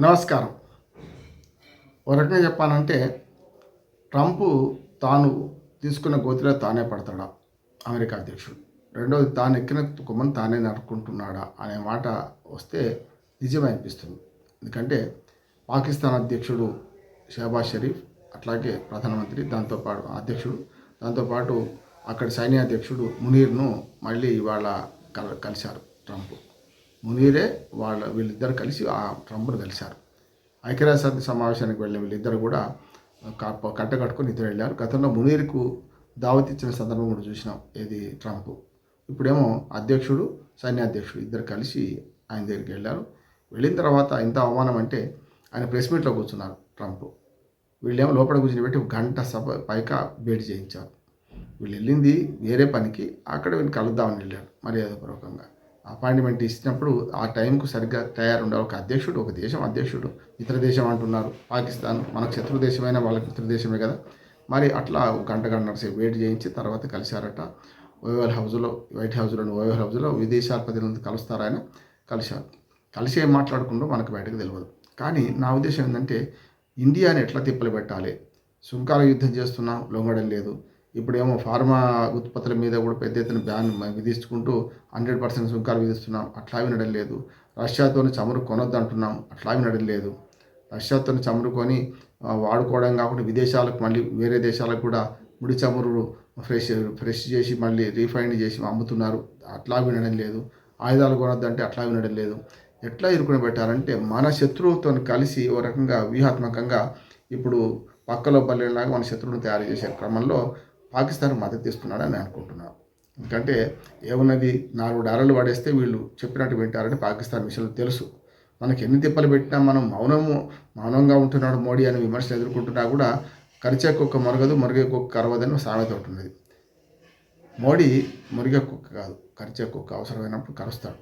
నమస్కారం. ఒక రకంగా చెప్పాలంటే ట్రంప్ తాను తీసుకున్న గోతిలో తానే పడతాడా? అమెరికా అధ్యక్షుడు. రెండోది తాను ఎక్కిన కుమ్మని తానే నడుకుంటున్నాడా అనే మాట వస్తే నిజమే అనిపిస్తుంది. ఎందుకంటే పాకిస్తాన్ అధ్యక్షుడు షహబాజ్ షరీఫ్ అట్లాగే ప్రధానమంత్రి దాంతోపాటు అధ్యక్షుడు దాంతోపాటు అక్కడ సైన్యాధ్యక్షుడు మునీర్ను మళ్ళీ ఇవాళ కల కలిశారు ట్రంప్. మునీరే వాళ్ళ వీళ్ళిద్దరు కలిసి ఆ ట్రంప్ను కలిశారు. ఐక్యరాజ్య సమితి సమావేశానికి వెళ్ళిన వీళ్ళిద్దరు కూడా కప్ప- కట్ట కట్టుకొని ఇద్దరు వెళ్ళారు గతంలో మునీర్కు దావత్ ఇచ్చిన సందర్భం కూడా చూసినాం ఏది ట్రంప్. ఇప్పుడేమో అధ్యక్షుడు సైన్యాధ్యక్షుడు ఇద్దరు కలిసి ఆయన దగ్గరికి వెళ్ళారు. వెళ్ళిన తర్వాత ఎంత అవమానం అంటే ఆయన ప్రెస్ మీట్లో కూర్చున్నారు ట్రంప్. వీళ్ళేమో లోపల కూర్చుని పెట్టి గంట సభ పైగా భేటీ చేయించారు. వీళ్ళు వెళ్ళింది వేరే పనికి అక్కడ వీళ్ళు కలుద్దామని వెళ్ళారు మర్యాదపూర్వకంగా. అపాయింట్మెంట్ ఇచ్చినప్పుడు ఆ టైంకు సరిగ్గా తయారు ఉండాలి ఒక అధ్యక్షుడు ఒక దేశం అధ్యక్షుడు ఇతర దేశం అంటున్నారు. పాకిస్తాన్ మనకు శత్రు దేశమైనా వాళ్ళకి మిత్ర దేశమే కదా. మరి అట్లా గంట గంటసేపు వెయిట్ చేయించి తర్వాత కలిశారట. ఓవెల్ హౌజ్లో వైట్ హౌస్లోని ఓవెల్ హౌస్లో విదేశాల ప్రతినిధులు కలుస్తారాయన కలిశారు. కలిసి ఏం మాట్లాడుకుంటూ మనకు బయటకు తెలియదు కానీ నా ఉద్దేశం ఏంటంటే ఇండియాని ఎట్లా తిప్పలు పెట్టాలి? సుంకాల యుద్ధం చేస్తున్నాం లొంగడం లేదు. ఇప్పుడేమో ఫార్మా ఉత్పత్తుల మీద కూడా పెద్ద ఎత్తున బ్యాన్ విధించుకుంటూ హండ్రెడ్ పర్సెంట్ సుంకాలు విధిస్తున్నాం. అట్లా వినడం లేదు. రష్యాతో చమురు కొనొద్దు అంటున్నాం. అట్లా వినడం లేదు. రష్యాతో చమురు కొని వాడుకోవడం కాకుండా విదేశాలకు మళ్ళీ వేరే దేశాలకు కూడా ముడి చమురు ఫ్రెష్ ఫ్రెష్ చేసి మళ్ళీ రీఫైండ్ చేసి అమ్ముతున్నారు. అట్లా వినడం లేదు. ఆయుధాలు కొనొద్దంటే అట్లా వినడం లేదు. ఎట్లా ఇరుకుని పెట్టారంటే మన శత్రువుతో కలిసి ఓ రకంగా వ్యూహాత్మకంగా ఇప్పుడు పక్కలో బల్లేలాగా మన శత్రువుని తయారు చేసే క్రమంలో పాకిస్తాన్ మద్దతు ఇస్తున్నాడని నేను అనుకుంటున్నాను. ఎందుకంటే ఏమున్నది? నాలుగు డాలర్లు పడేస్తే వీళ్ళు చెప్పినట్టు వింటారని పాకిస్తాన్ విషయంలో తెలుసు. మనకి ఎన్ని తిప్పలు పెట్టినా మనం మౌనము మౌనంగా ఉంటున్నాడు మోడీ అనే విమర్శలు ఎదుర్కొంటున్నా కూడా కరిచే కుక్క మరగదు మరిగే కుక్క కరవదని సామెత ఉంటున్నది మోడీ మురిగే కుక్క కాదు కరిచే కుక్క అవసరమైనప్పుడు కరుస్తాడు.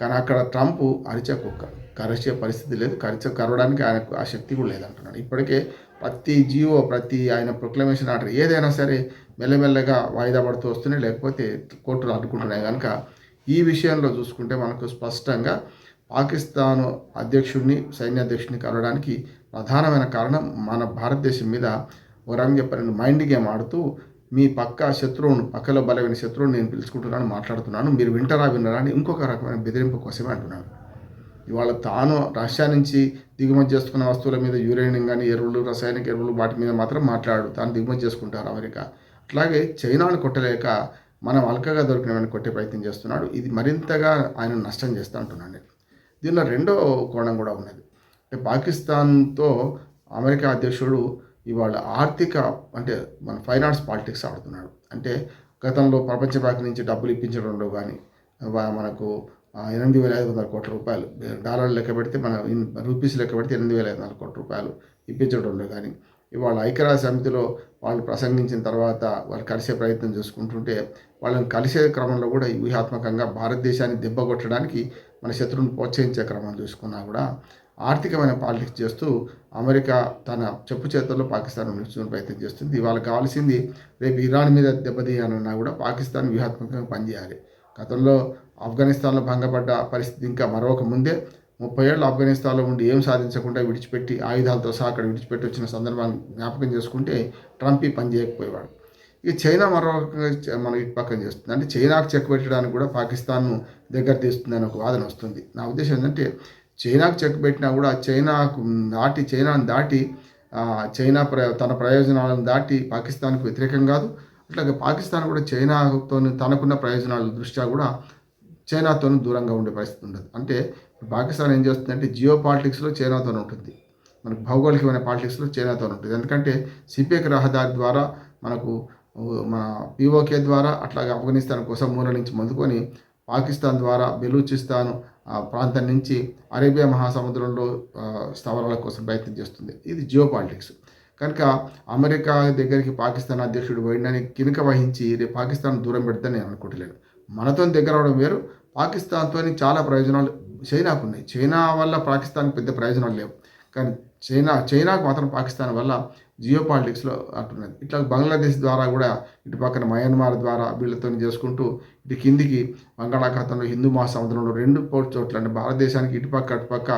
కానీ అక్కడ ట్రంప్ అరిచే కుక్క కరిచే పరిస్థితి లేదు కరిచే కరవడానికి ఆయనకు ఆ శక్తి కూడా లేదంటున్నాడు. ఇప్పటికే ప్రతి జీవో ప్రతి ఆయన ప్రొక్లమేషన్ ఆర్డర్ ఏదైనా సరే మెల్లమెల్లగా వాయిదా పడుతూ వస్తున్నాయి. లేకపోతే కోర్టులు అడ్డుకుంటున్నాయి కనుక ఈ విషయంలో చూసుకుంటే మనకు స్పష్టంగా పాకిస్తాన్ అధ్యక్షుడిని సైన్యాధ్యక్షుడిని కలవడానికి ప్రధానమైన కారణం మన భారతదేశం మీద ఒక రంగు మైండ్ గేమ్ ఆడుతూ మీ పక్క శత్రువును పక్కలో బలమైన శత్రువుని నేను పిలుచుకుంటున్నాను మాట్లాడుతున్నాను. మీరు వింటారా వినరా అని ఇంకొక రకమైన బెదిరింపు కోసమే అంటున్నాను. ఇవాళ తాను రష్యా నుంచి దిగుమతి చేసుకున్న వస్తువుల మీద యురేనియం కానీ ఎరువులు రసాయనిక ఎరువులు వాటి మీద మాత్రం మాట్లాడు. తాను దిగుమతి చేసుకుంటారు అమెరికా. అట్లాగే చైనాను కొట్టలేక మనం అల్కగా దొరికినవన్నీ కొట్టే ప్రయత్నం చేస్తున్నాడు. ఇది మరింతగా ఆయన నష్టం చేస్తూ ఉంటున్నాను నేను. దీనిలో రెండో కోణం కూడా ఉన్నది. అంటే పాకిస్తాన్తో అమెరికా అధ్యక్షుడు ఇవాళ ఆర్థిక అంటే మన ఫైనాన్స్ పాలిటిక్స్ ఆడుతున్నాడు. అంటే గతంలో ప్రపంచ బ్యాంక్ నుంచి డబ్బులు ఇప్పించడంలో కానీ మనకు ఎనిమిది వేల ఐదు వందల కోట్ల రూపాయలు. డాలర్లు లెక్క పెడితే మన రూపీస్ లెక్క పెడితే ఎనిమిది వేల ఐదు వందల కోట్ల రూపాయలు ఇప్పించడంలో కానీ ఇవాళ ఐక్యరాజ్య సమితిలో వాళ్ళు ప్రసంగించిన తర్వాత వాళ్ళు కలిసే ప్రయత్నం చేసుకుంటుంటే వాళ్ళని కలిసే క్రమంలో కూడా వ్యూహాత్మకంగా భారతదేశాన్ని దెబ్బ కొట్టడానికి మన శత్రువుని ప్రోత్సహించే క్రమం చూసుకున్నా కూడా ఆర్థికమైన పాలిటిక్స్ చేస్తూ అమెరికా తన చెప్పు చేతుల్లో పాకిస్తాన్ నిలుచుకునే ప్రయత్నం చేస్తుంది. ఇవాళ కావాల్సింది రేపు ఇరాన్ మీద దెబ్బతీయాలన్నా కూడా పాకిస్తాన్ వ్యూహాత్మకంగా పనిచేయాలి. గతంలో ఆఫ్ఘనిస్తాన్లో భంగపడ్డ పరిస్థితి ఇంకా మరొక ముందే ముప్పై ఏళ్ళు ఆఫ్ఘనిస్తాన్లో ఉండి ఏం సాధించకుండా విడిచిపెట్టి ఆయుధాలతో సహా అక్కడ విడిచిపెట్టి వచ్చిన సందర్భాన్ని జ్ఞాపకం చేసుకుంటే ట్రంప్ ఈ పని చేయకపోయేవాడు. ఇక చైనా మరో మనం మన ఇటు పక్కన చేస్తుంది. అంటే చైనాకు చెక్ పెట్టడానికి కూడా పాకిస్తాన్ను దగ్గర తీస్తుందని ఒక వాదన వస్తుంది. నా ఉద్దేశం ఏంటంటే చైనాకు చెక్ పెట్టినా కూడా చైనాకు దాటి చైనాను దాటి చైనా ప్ర తన ప్రయోజనాలను దాటి పాకిస్తాన్కు వ్యతిరేకం కాదు. అట్లాగే పాకిస్తాన్ కూడా చైనాతో తనకున్న ప్రయోజనాల దృష్ట్యా కూడా చైనాతో దూరంగా ఉండే పరిస్థితి ఉండదు. అంటే పాకిస్తాన్ ఏం చేస్తుందంటే జియో పాలిటిక్స్లో చైనాతో ఉంటుంది. మనకు భౌగోళికమైన పాలిటిక్స్లో చైనాతో ఉంటుంది. ఎందుకంటే సిపిఎక్ రహదారి ద్వారా మనకు మన పిఓకే ద్వారా అట్లాగే ఆఫ్ఘనిస్తాన్ కోసం మూల నుంచి ముందుకొని పాకిస్తాన్ ద్వారా బెలూచిస్తాన్ ఆ ప్రాంతం నుంచి అరేబియా మహాసముద్రంలో స్థావరాల కోసం ప్రయత్నం చేస్తుంది. ఇది జియో పాలిటిక్స్ కనుక అమెరికా దగ్గరికి పాకిస్తాన్ అధ్యక్షుడు పోయిందని కినుక వహించి రేపు పాకిస్తాన్ దూరం పెడతాను నేను అనుకుంటలేను మనతో దగ్గర అవడం వేరు. పాకిస్తాన్తో చాలా ప్రయోజనాలు చైనాకు ఉన్నాయి చైనా వల్ల పాకిస్తాన్కి పెద్ద ప్రయోజనాలు లేవు. కానీ చైనా చైనాకు మాత్రం పాకిస్తాన్ వల్ల జియో పాలిటిక్స్లో అంటున్నది ఇట్లా బంగ్లాదేశ్ ద్వారా కూడా ఇటు పక్కన మయన్మార్ ద్వారా వీళ్ళతో చేసుకుంటూ ఇటు కిందికి బంగాళాఖాతంలో హిందూ మహాసముద్రంలో రెండు పోర్ట్ చోట్ల అంటే భారతదేశానికి ఇటుపక్క అటుపక్క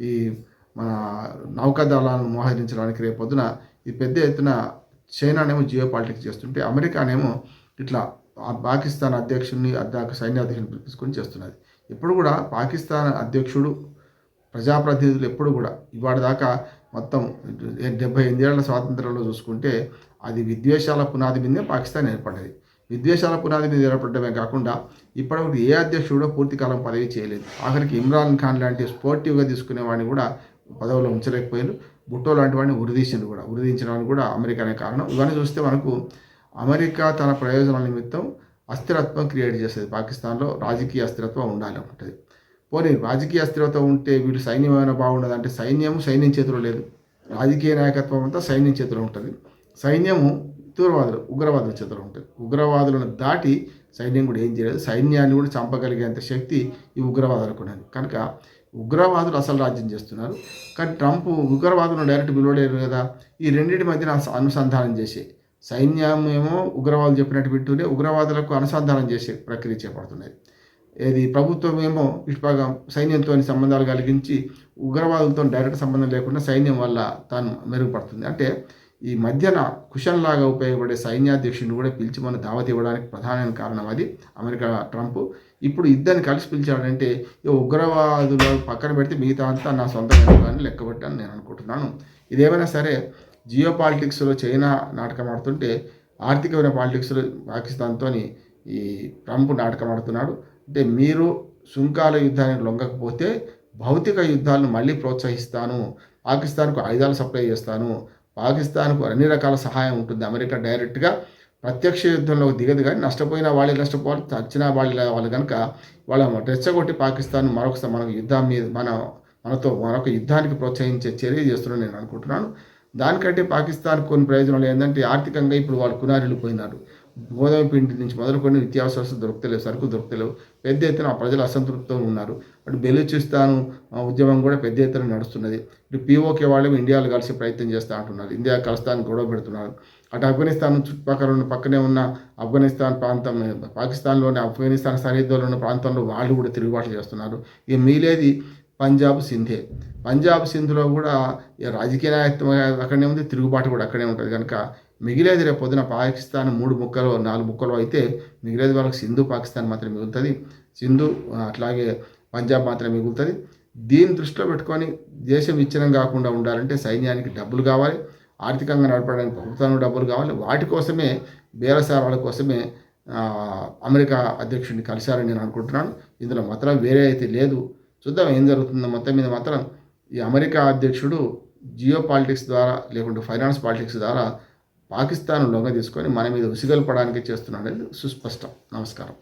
ఈ మన నౌకాదళాలను మోహరించడానికి రేపొద్దున ఈ పెద్ద ఎత్తున చైనానేమో జియో పాలిటిక్స్ చేస్తుంటే అమెరికానేమో ఇట్లా పాకిస్తాన్ అధ్యక్షుడిని అధ్యక్ష సైన్యాధ్యక్షుడిని పిలిపించుకొని చేస్తున్నది. ఇప్పుడు కూడా పాకిస్తాన్ అధ్యక్షుడు ప్రజాప్రతినిధులు ఎప్పుడు కూడా ఇవాటి దాకా మొత్తం డెబ్బై ఎనిమిదేళ్ళ స్వాతంత్రంలో చూసుకుంటే అది విద్వేషాల పునాది మీదే పాకిస్తాన్ ఏర్పడ్డది. విద్వేషాల పునాది మీద ఏర్పడమే కాకుండా ఇప్పటివరకు ఏ అధ్యక్షుడు పూర్తి పూర్తికాలం పదవి చేయలేదు. ఆఖరికి ఇమ్రాన్ ఖాన్ లాంటి స్పోర్టివ్గా తీసుకునే వాడిని కూడా పదవిలో ఉంచలేకపోయారు. బుట్టో లాంటి వాడిని ఉరిదీసిండు కూడా ఉరిదీంచడానికి కూడా అమెరికానే కారణం. ఇవన్నీ చూస్తే మనకు అమెరికా తన ప్రయోజనాల నిమిత్తం అస్థిరత్వం క్రియేట్ చేస్తుంది. పాకిస్తాన్లో రాజకీయ అస్థిరత్వం ఉండాలి ఉంటుంది పోనీ రాజకీయ అస్థిరత ఉంటే వీళ్ళు సైన్యం ఏమైనా బాగుండదు అంటే సైన్యం సైన్యం చేతిలో లేదు. రాజకీయ నాయకత్వం అంతా సైన్యం చేతిలో ఉంటుంది. సైన్యము తీవ్రవాదులు ఉగ్రవాదుల చేతిలో ఉంటుంది. ఉగ్రవాదులను దాటి సైన్యం కూడా ఏం చేయలేదు. సైన్యాన్ని కూడా చంపగలిగేంత శక్తి ఈ ఉగ్రవాదులకు ఉన్నది. కనుక ఉగ్రవాదులు అసలు రాజ్యం చేస్తున్నారు. కానీ ట్రంప్ ఉగ్రవాదులను డైరెక్ట్ పిలవలేరు కదా. ఈ రెండింటి మధ్యన అనుసంధానం చేసే సైన్యం ఏమో ఉగ్రవాదులు చెప్పినట్టు వింటూనే ఉగ్రవాదులకు అనుసంధానం చేసే ప్రక్రియ చేపడుతున్నది. ఏది? ప్రభుత్వం ఏమో ఇటుపగా సైన్యంతో సంబంధాలు కలిగించి ఉగ్రవాదులతో డైరెక్ట్ సంబంధం లేకుండా సైన్యం వల్ల తాను మెరుగుపడుతుంది. అంటే ఈ మధ్యన కుషన్లాగా ఉపయోగపడే సైన్యాధ్యక్షుడిని కూడా పిలిచి మన దావత్ ఇవ్వడానికి ప్రధానమైన కారణం అది అమెరికా ట్రంప్. ఇప్పుడు ఇద్దరిని కలిసి పిలిచాడంటే ఈ ఉగ్రవాదులు పక్కన పెడితే మిగతా అంతా నా సొంత లెక్కబెట్టాను నేను అనుకుంటున్నాను. ఇదేమైనా సరే జియో పాలిటిక్స్లో చైనా నాటకం ఆడుతుంటే ఆర్థికమైన పాలిటిక్స్లో పాకిస్తాన్తో ఈ ట్రంప్ నాటకం ఆడుతున్నాడు. అంటే మీరు సుంకాల యుద్ధానికి లొంగకపోతే భౌతిక యుద్ధాలను మళ్ళీ ప్రోత్సహిస్తాను పాకిస్తాన్కు ఆయుధాలు సప్లై చేస్తాను పాకిస్తాన్కు అన్ని రకాల సహాయం ఉంటుంది. అమెరికా డైరెక్ట్గా ప్రత్యక్ష యుద్ధంలో దిగదు కానీ నష్టపోయిన వాళ్ళే నష్టపోవాలి చచ్చిన వాళ్ళే వాళ్ళు కనుక వాళ్ళ రెచ్చగొట్టి పాకిస్తాన్ మరొకసారి మనకు యుద్ధం మీద మన మనతో మరొక యుద్ధానికి ప్రోత్సహించే చర్య చేస్తున్నాను నేను అనుకుంటున్నాను. దానికంటే పాకిస్తాన్ కొన్ని ప్రయోజనాలు ఏంటంటే ఆర్థికంగా ఇప్పుడు వాళ్ళు కునారిల్లు పోయినారు. గోధుమ పిండి నుంచి మొదలుకొని నిత్యావసర దొరకలేవు సరుకులు సరుకు పెద్ద ఎత్తున ప్రజలు అసంతృప్తితో ఉన్నారు. అటు బెలూచిస్తాను ఉద్యమం కూడా పెద్ద ఎత్తున నడుస్తున్నది. ఇటు పీఓకే వాళ్ళు ఇండియాలో కలిసి ప్రయత్నం చేస్తూ అంటున్నారు. ఇండియా కలుస్తాను గొడవ పెడుతున్నారు. అటు ఆఫ్ఘనిస్తాన్ చుట్టుపక్కల ఉన్న పక్కనే ఉన్న ఆఫ్ఘనిస్తాన్ ప్రాంతం పాకిస్తాన్లోని ఆఫ్ఘనిస్తాన్ సరిహద్దులో ఉన్న ప్రాంతంలో వాళ్ళు కూడా తిరుగుబాటు చేస్తున్నారు. ఇక మీలేది పంజాబ్ సింధే. పంజాబ్ సింధులో కూడా రాజకీయ నాయకత్వం అక్కడనే ఉంది తిరుగుబాటు కూడా అక్కడే ఉంటుంది. కనుక మిగిలేది రేపు పొద్దున పాకిస్తాన్ మూడు ముక్కలు నాలుగు ముక్కలు అయితే మిగిలేది వాళ్ళకి సింధు పాకిస్తాన్ మాత్రం మిగులుతుంది. సింధు అట్లాగే పంజాబ్ మాత్రం మిగులుతుంది. దీన్ని దృష్టిలో పెట్టుకొని దేశం విచ్ఛిన్నం కాకుండా ఉండాలంటే సైన్యానికి డబ్బులు కావాలి ఆర్థికంగా నడపడానికి ప్రభుత్వానికి డబ్బులు కావాలి. వాటి కోసమే బేరసారాల కోసమే అమెరికా అధ్యక్షుడిని కలిశారని నేను అనుకుంటున్నాను. ఇందులో మాత్రం వేరే అయితే లేదు. చూద్దాం ఏం జరుగుతుందో. మొత్తం మీద మాత్రం ఈ అమెరికా అధ్యక్షుడు జియో పాలిటిక్స్ ద్వారా లేకుంటే ఫైనాన్స్ పాలిటిక్స్ ద్వారా పాకిస్తాన్ లొంగ తీసుకొని మన మీద ఉసిగల్పడానికి చేస్తున్నాడు సుస్పష్టం. నమస్కారం.